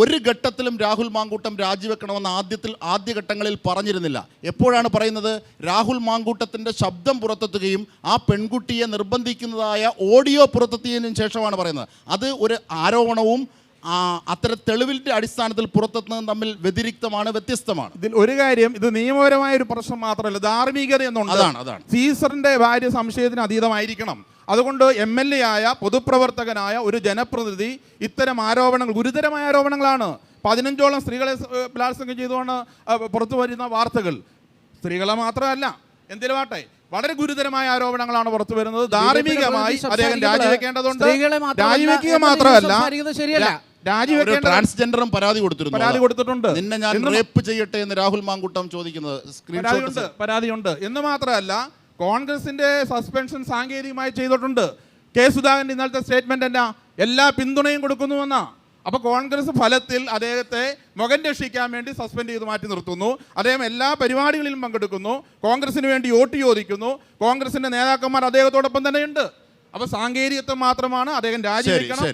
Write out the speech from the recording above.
ഒരു ഘട്ടത്തിലും രാഹുൽ മാങ്കൂട്ടം രാജിവെക്കണമെന്ന് ആദ്യത്തിൽ ആദ്യഘട്ടങ്ങളിൽ പറഞ്ഞിരുന്നില്ല. എപ്പോഴാണ് പറയുന്നത്? രാഹുൽ മാങ്കൂട്ടത്തിന്റെ ശബ്ദം പുറത്തെത്തുകയും ആ പെൺകുട്ടിയെ നിർബന്ധിക്കുന്നതായ ഓഡിയോ പുറത്തെത്തിയതിനു ശേഷമാണ് പറയുന്നത്. അത് ഒരു ആരോപണവും അത്തരം തെളിവിന്റെ അടിസ്ഥാനത്തിൽ പുറത്തെത്തുന്നതും തമ്മിൽ വ്യതിരിക്തമാണ് വ്യത്യസ്തമാണ്. ഇതിൽ ഒരു കാര്യം ഇത് നിയമപരമായ ഒരു പ്രശ്നം മാത്രമല്ല ധാർമ്മികത എന്നുണ്ട്. അതാണ്, അതാണ്. സീസറിന്റെ ഭാര്യ സംശയത്തിന് അതീതമായിരിക്കണം. അതുകൊണ്ട് എം എൽ എ ആയ പൊതുപ്രവർത്തകനായ ഒരു ജനപ്രതിനിധി ഇത്തരം ആരോപണങ്ങൾ ഗുരുതരമായ ആരോപണങ്ങളാണ്. പതിനഞ്ചോളം സ്ത്രീകളെ ബലാത്സംഗം ചെയ്തുകൊണ്ട് പുറത്തു വരുന്ന വാർത്തകൾ. സ്ത്രീകളെ മാത്രമല്ല എന്തിലുമാട്ടെ വളരെ ഗുരുതരമായ ആരോപണങ്ങളാണ് പുറത്തു വരുന്നത്. ധാർമ്മികമായി അദ്ദേഹം രാജിവെക്കേണ്ടതുണ്ട്. മാത്രമല്ല രാജിവെക്കുക മാത്രമല്ല ശരിയല്ല. ട്രാൻസ്ജെൻഡറും പരാതി കൊടുത്തിരുന്നു. പരാതി കൊടുത്തിട്ടുണ്ട്. നിന്നെ ഞാൻ റേപ്പ് ചെയ്യട്ടെ എന്ന് രാഹുൽ മാങ്കുട്ടം ചോദിക്കുന്നത് സ്ക്രീൻഷോട്ട് പരാതിയുണ്ട്. എന്ന് മാത്രമല്ല കോൺഗ്രസിന്റെ സസ്പെൻഷൻ സാങ്കേതികമായി ചെയ്തിട്ടുണ്ട്. കെ സുധാകരൻ ഇന്നലത്തെ സ്റ്റേറ്റ്മെന്റ് എന്നാ? എല്ലാ പിന്തുണയും കൊടുക്കുന്നുവെന്നാ. അപ്പൊ കോൺഗ്രസ് ഫലത്തിൽ അദ്ദേഹത്തെ മുഖം രക്ഷിക്കാൻ വേണ്ടി സസ്പെൻഡ് ചെയ്ത് മാറ്റി നിർത്തുന്നു. അദ്ദേഹം എല്ലാ പരിപാടികളിലും പങ്കെടുക്കുന്നു. കോൺഗ്രസിന് വേണ്ടി വോട്ട് ചോദിക്കുന്നു. കോൺഗ്രസിന്റെ നേതാക്കന്മാർ അദ്ദേഹത്തോടൊപ്പം തന്നെയുണ്ട്. അപ്പൊ സാങ്കേതികത്വം മാത്രമാണ് അദ്ദേഹം രാജിവെക്കണം.